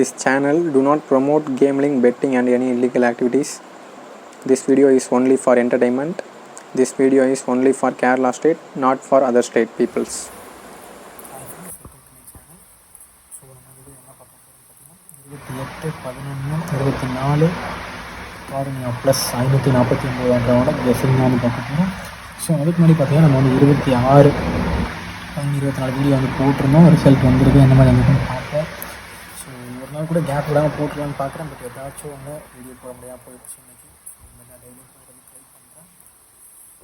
This channel do not promote gambling, betting and any illegal activities. This video is only for entertainment. This video is only for Kerala state, not for other state peoples. So இருபத்தி எட்டு பதினொன்று இருபத்தி நாலு காரணியா plus ஐநூற்றி நாற்பத்தி ஒம்போதுன்றவோட கெஸிங்னு பார்க்க போகிறோம் so அதுக்கு முன்னாடி பார்த்தீங்கன்னா நம்ம வந்து இருபத்தி ஆறு இருபத்தி நாலு வீடியோ வந்து போட்டிருந்தோம் ரிசல்ட் வந்திருக்கு என்ன மாதிரி வந்து நான் கூட கேப் விடாமல் போட்டுருலான்னு பார்க்குறேன் பட் ஏதாச்சும் ஒன்று வீடியோ போட முடியாமல் போயிடுச்சு இன்னைக்கு. ஸோ இந்த மாதிரி போடுறது ட்ரை பண்ணுறேன்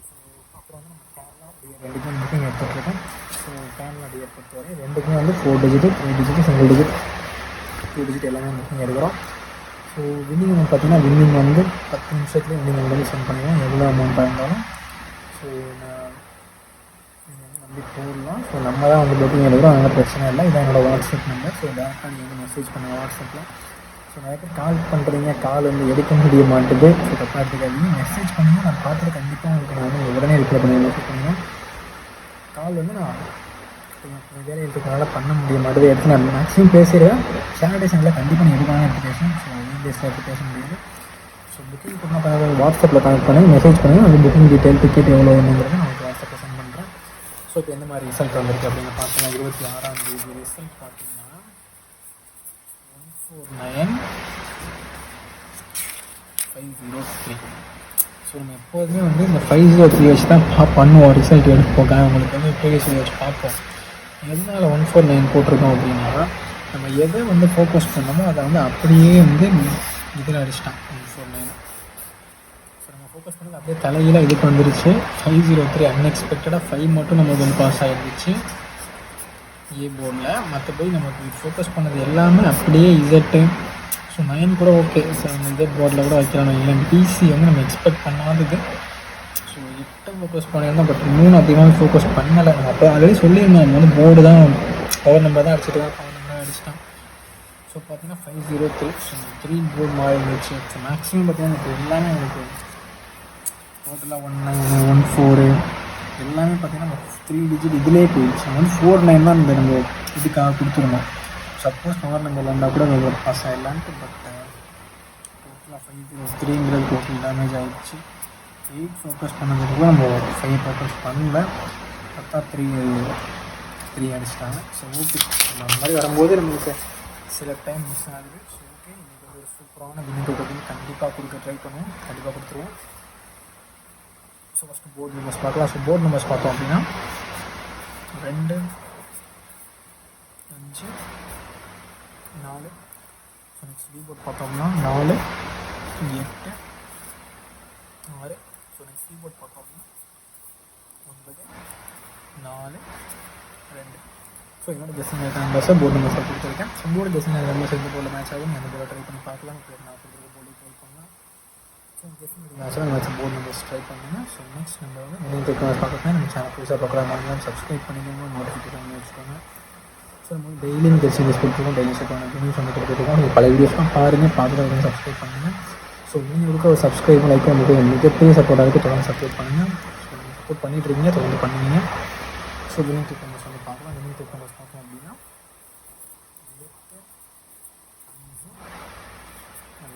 ஸோ அப்புறம் வந்து நம்ம கேரளா டிஎர் ரெண்டுக்கும் புக்கிங் எடுத்துருக்கேன் ஸோ கேரளா டிஎர் பொறுத்தவரை ரெண்டுக்குமே வந்து four digit three digit single digit two digit எல்லாமே புக்கிங் எடுக்கிறோம். ஸோ வின்னிங் வந்து பார்த்தீங்கன்னா வின்னிங் வந்து பத்து நிமிஷத்துலேயே வின்னிங் வந்து சென்ட் பண்ணுவோம் எவ்வளோ அமௌண்ட்டாக இருந்தாலும். ஸோ நான் நீங்கள் போடலாம். ஸோ நம்ம தான் வந்து புக்கிங் எடுக்கிறோம். அதனால் பிரச்சனை இல்லை. இதான் என்னோடய வாட்ஸ்அப் நம்பர் ஸோ டேரெக்டாக நீங்கள் வந்து மெசேஜ் பண்ணுங்கள் வாட்ஸ்அப்பில் ஸோ நிறைய பேர் கால் பண்ணுறீங்க கால் வந்து எடுக்க முடிய மாட்டுது. ஸோ தப்பாக எடுத்துக்காதீங்க. மெசேஜ் பண்ணுங்கள் நான் பார்த்துட்டு கண்டிப்பாக உங்களுக்கு நான் வந்து உடனே ரிப்ளை பண்ணி மெசேஜ் பண்ணுங்கள் கால் வந்து நான் வேலை இருக்கிறதுனால பண்ண முடிய மாட்டேது. எடுத்து நான் மேக்ஸிமம் பேசிடுவேன். சாட்டர்டே கண்டிப்பாக நான் எடுக்காமல் எடுத்து பேசுவேன் ஸோ வீக் டேஸில் எடுத்து பேச முடியாது. ஸோ புக்கிங் பண்ண பண்ண வாட்ஸ்அப்பில் கனெக்ட் பண்ணி மெசேஜ் பண்ணுங்கள் அந்த புக்கிங் டீட்டெயில் டிக்கெட் எவ்வளோ வேணுங்கிறத நான் உங்களுக்கு வாட்ஸ்அப்பில் சென்ட் பண்ணுறேன் ஸோ இப்போ எந்த மாதிரி ரிசல்ட் வந்திருக்கு அப்படின்னு பார்த்தீங்கன்னா இருபத்தி ஆறாம் தேதி ரிசல்ட் பார்த்தீங்கன்னா one four nine five zero three so நம்ம எப்போதுமே வந்து இந்த ஃபைவ் ஜீரோ த்ரீ வச்சு தான் பா பண்ணுவோம் ரிசல்ட் எடுப்போம் உங்களுக்கு வந்து ப்ரீவியஸ் வச்சு பார்ப்போம். எதனால் ஒன் ஃபோர் நைன் போட்டிருக்கோம் அப்படின்னா நம்ம எதை வந்து ஃபோக்கஸ் பண்ணோமோ அதை வந்து அப்படியே வந்து இதில் அடிச்சிட்டான் ஒன் ஃபோர் நைன் ஃபோக்கஸ் பண்ணது அப்படியே தலையில் இதுக்கு வந்துருச்சு. ஃபைவ் ஜீரோ த்ரீ அன்எக்ஸ்பெக்டடாக ஃபைவ் மட்டும் நமக்கு வந்து பாஸ் ஆகிருந்துச்சு ஏ போர்டில் மற்றபடி நமக்கு ஃபோக்கஸ் பண்ணது எல்லாமே அப்படியே இசட்டு ஸோ நைன் கூட ஓகே ஸோ இந்த இதே போர்டில் கூட வைக்கலாம் இல்லை பிசி வந்து நம்ம எக்ஸ்பெக்ட் பண்ணாதது. ஸோ எட்டை ஃபோக்கஸ் பண்ணியிருந்தோம் பட் மூணு அதிகமாக ஃபோக்கஸ் பண்ணலை. நம்ம அப்போ ஆல்ரெடி சொல்லியிருந்தோம் நம்ம வந்து போர்டு தான் பவர் நம்பர் தான் அடிச்சுட்டு தான் பவர் நம்பர் அடிச்சிட்டான் ஸோ பார்த்தீங்கன்னா five zero three so three board மாறி இருந்துச்சு ஸோ மேக்ஸிமம் பார்த்தீங்கன்னா எனக்கு எல்லாமே எனக்கு டோட்டலாக ஒன் நைன் ஒன் ஃபோரு எல்லாமே பார்த்தீங்கன்னா நம்ம த்ரீ டிஜிட் இதிலே போயிடுச்சு. வந்து ஃபோர் நைன் தான் இந்த நம்ம இதுக்காக கொடுத்துருந்தோம். சப்போஸ் பவர் நம்பர் வந்தால் கூட ஒரு பாஸ் ஆகிடலான்ட்டு பட் டோட்டலாக ஃபைவ் ஜீரோ த்ரீங்கிறது டோட்டல் டேமேஜ் ஆகிடுச்சு எயிட் ஃபோக்கஸ் பண்ணதுக்கு நம்ம ஃபைவ் ஃபோக்கஸ் பண்ணல. பார்த்தா த்ரீ த்ரீ அடிச்சிட்டாங்க. ஸோ ஓகே அந்த மாதிரி வரும்போது நம்மளுக்கு சில டைம் மிஸ் ஆகுது. ஸோ ஓகே இன்றைக்கி வந்து ஒரு சூப்பரான வின் டோட்டல் கண்டிப்பாக கொடுக்க ட்ரை பண்ணுவோம். கண்டிப்பாக கொடுத்துருவோம். ஸோ ஃபஸ்ட்டு போர்டு நம்பர்ஸ் பார்க்கலாம் ஸோ போர்டு நம்பர்ஸ் பார்த்தோம் அப்படின்னா ரெண்டு அஞ்சு நாலு ஸோ நெக்ஸ்ட் பி போர்ட் பார்த்தோம்னா நாலு எட்டு ஆறு ஸோ நெக்ஸ்ட் பி போர்ட் பார்த்தோம்னா ஒன்பது நாலு ரெண்டு ஸோ என்னோட கெஸ்டிங் நம்பர்ஸை போர்டு நம்பர்ஸை கொடுத்துருக்கேன் ஸோ உங்களோட கெஸ்டிங் நம்பர்ஸ் எந்த போர்டில் மேட்ச் ஆகும் எந்த போர்டில் ட்ரை பண்ணி பார்க்கலாம் இப்போ நான் கொடுத்துருக்க board match board numbers try பண்ணுங்க ஸோ நெக்ஸ்ட் நம்பர் வந்து நீங்கள் டெக்னாலஜி பார்க்கலாம் நம்ம சேனல் புதுசாக பார்க்கலாம் மறந்துலாம் சப்ஸ்கிரைப் பண்ணிக்கோங்க நோட்டிஃபிகேஷன் பண்ணி வச்சுக்கோங்க ஸோ நம்ம டெய்லியும் கெஸ்டிங் லிஸ்ட் கொடுத்துருக்கோம் டெய்லி செட்டான நியூஸ் வந்து கொடுத்துருக்கோம் நீங்கள் பல வீடியோஸ்லாம் பாருங்கள் பார்த்துட்டு வந்து சப்ஸ்கிரைப் பண்ணுங்கள் ஸோ நீங்கள் இருக்க ஒரு சப்ஸ்கிரைப் லைக் வந்து மிகப்பெரிய சப்போர்ட்டாக இருக்குது தொடர்ந்து சப்போர்ட் பண்ணுங்கள் சப்போர்ட் பண்ணிட்டு இருக்கீங்க. தொடர்ந்து பண்ணுவீங்க ஸோ வினிங் டிக் நம்பர்ஸ் வந்து பார்க்கலாம். வினிங் டிக் நம்பர்ஸ் பார்த்தோம் அப்படின்னா எட்டு அஞ்சு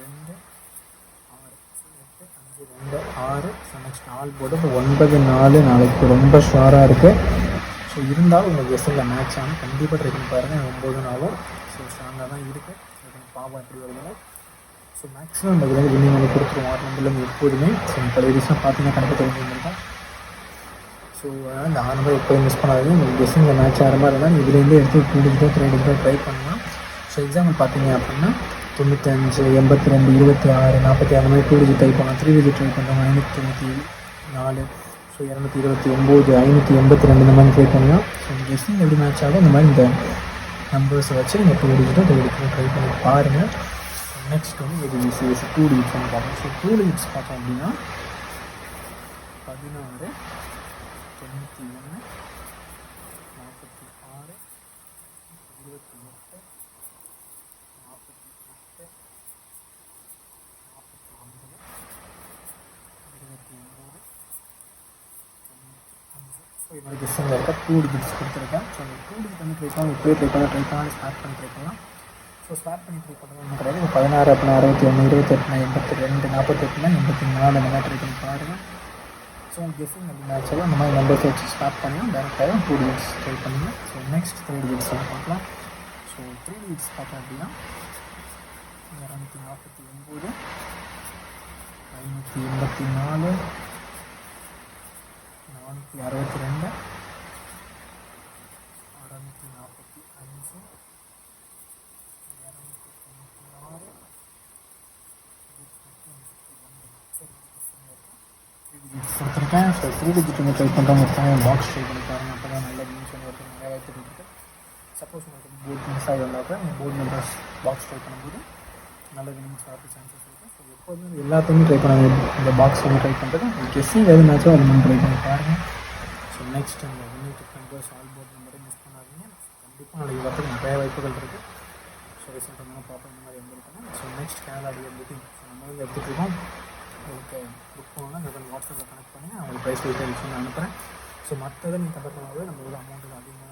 ரெண்டு ஆறு ஸோ எட்டு அஞ்சு ரெண்டு ஆறு ஸோ நெக்ஸ்ட் நாலு போட்டு ஒன்பது நாலு நாளைக்கு ரொம்ப ஷுவராக இருக்குது ஸோ இருந்தாலும் உங்கள் எஸ்எல்ல மேட்ச் ஆனால் கண்டிப்பாக ட்ரை பண்ணி பாருங்கள் ஒம்பது நாளும் ஸோ ஸ்ட்ராங்காக தான் இருக்குது பாவம் எப்படி வருதுன்னு. ஸோ மேக்ஸிமம் நம்ம வந்து வின்னிங் வந்து கொடுத்துருவோம். ஆறு நம்பரில் எப்போதுமே. ஸோ பழைய ரீசனாக பார்த்தீங்கன்னா கணக்கு தெரிஞ்சுருக்கோம் ஸோ அதனால் இந்த ஆறு நம்பர் எப்போதும் மிஸ் பண்ணாதீங்க. உங்களுக்கு கெஸ்ஸிங்கில் மேட்ச் ஆகிற மாதிரி இருந்தால் இதுலேருந்து எடுத்து டூ டிஜிட்டோ த்ரீ டிஜிட்டோ ட்ரை பண்ணலாம். ஸோ எக்ஸாம்பிள் பார்த்தீங்க அப்படின்னா தொண்ணூத்தஞ்சு எண்பத்தி ரெண்டு இருபத்தி ஆறு நாற்பத்தி ஆறு மாதிரி டூ டிஜிட் ட்ரை பண்ணலாம் த்ரீ டிஜிட் ட்ரை பண்ணுறவங்க ஐநூற்றி தொண்ணூற்றி நாலு ஸோ இரநூத்தி இருபத்தி ஒம்பது ஐநூற்றி எண்பத்தி ரெண்டு இந்த மாதிரி ட்ரை பண்ணலாம் ஸோ கெஸ்ஸிங் எப்படி மேட்ச் ஆகும் இந்த மாதிரி இந்த நம்பர்ஸை வச்சு நீங்கள் டூ டிஜிட்டோ த்ரீ டிஜிட்டோ ட்ரை பண்ணி பாருங்கள் நெக்ஸ்ட் வந்து இது டூ டிஜிட்ஸ் வந்து பார்ப்போம் ஸோ டூ டிஜிட்ஸ் பார்த்தோம் அப்படின்னா பதினாறு தொண்ணூற்றி ஒன்று நாற்பத்தி ஆறு இருபத்தி எட்டு நாற்பத்தி எட்டு நாற்பத்தி ஒன்பது இருபத்தி ஒம்பது அஞ்சு ஸோ என்னோட கெஸ்டிங்கில் இருக்க டூ டிஜிட்ஸ் கொடுத்துருக்கேன். ஸோ அந்த டூ டிஜிட் வந்து ட்ரை பண்ணி இப்போயே ட்ரை பண்ண ட்ரை பண்ணாலும் ஸ்டார்ட் பண்ணி ட்ரை பண்ணலாம். ஸோ ஸ்டார்ட் பண்ணி ட்ரை பண்ணணும் கிடையாது பதினாறு அப்படின்னா அறுபத்தி ஒன்று இருபத்தெட்டுனா எண்பத்தி ரெண்டு நாற்பத்தெட்டுனா எண்பத்தி நாலு. அந்த மாதிரி ட்ரை பண்ணி பாருங்கள் ஸோ கெஸ்ஸிங் அப்படின்னாச்சாலும் அந்த மாதிரி நம்பர்ஸ் வச்சு ஸ்டார்ட் பண்ணி டேரெக்டாக டூ டிஜிட்ஸ் ட்ரை பண்ணுங்கள் ஸோ நெக்ஸ்ட் த்ரீ டிஜிட்ஸ் பார்க்கலாம். ஸோ த்ரீ டிஜிட்ஸ் பார்த்தோம் அப்படின்னா இரநூத்தி நாற்பத்தி ஒம்பது ஐநூற்றி எண்பத்தி நாலு அறுபத்தி ரெண்டு. அறநூற்றி நாற்பத்தி அஞ்சு இரநூத்தி தொண்ணூற்றி ஆறு. கொடுத்துருக்கேன். ஸோ த்ரீ டிஜிட் ட்ரை பண்ணுறவங்க ஒருத்தவங்க பாக்ஸ் ட்ரை பண்ணி பாருங்கள் அப்போ தான் நல்ல நியூஸ் ஒன்று நிறைய வாய்ப்பு இருக்குது சப்போஸ் உங்களுக்கு போர்ட் மிஸ் ஆகி கூட நீங்கள் போர்ட் மெம்பர்ஸ் பாக்ஸ் ட்ரை பண்ணும்போது நல்ல வினிங்ஸ் வரது சான்சஸ் இருக்குது ஸோ எப்போதுமே எல்லாத்தையுமே ட்ரை பண்ண இந்த பாக்ஸ் வந்து ட்ரை பண்ணுறது கெஸ்ஸிங் எது மேட்சோ அது நம்ம ட்ரை பண்ணி பாருங்கள் நெக்ஸ்ட் இந்த வினிங் நம்பர்ஸ் ஆல் போர்ட் மாதிரி மிஸ் பண்ணாதீங்க. கண்டிப்பாக நாளைக்கு வரத்துக்கு நிறைய வாய்ப்புகள் இருக்குது ஸோ ரிசல்ட் வந்து பார்ப்போம் இந்த மாதிரி வந்திருக்கணும் so next Canada DL booking so நம்ம வந்து எடுத்துகிட்டு உங்களுக்கு புக் பண்ணணும் நான் வாட்ஸ்அப்பில் கனெக்ட் பண்ணி நான் உங்களுக்கு ப்ரைஸ் டீட்டெயில்ஸ் நான் அனுப்புகிறேன் ஸோ மற்றதை நீங்கள் கண்டக்ட் பண்ணும்போது நம்ம அமௌண்ட்டு அதிகமாக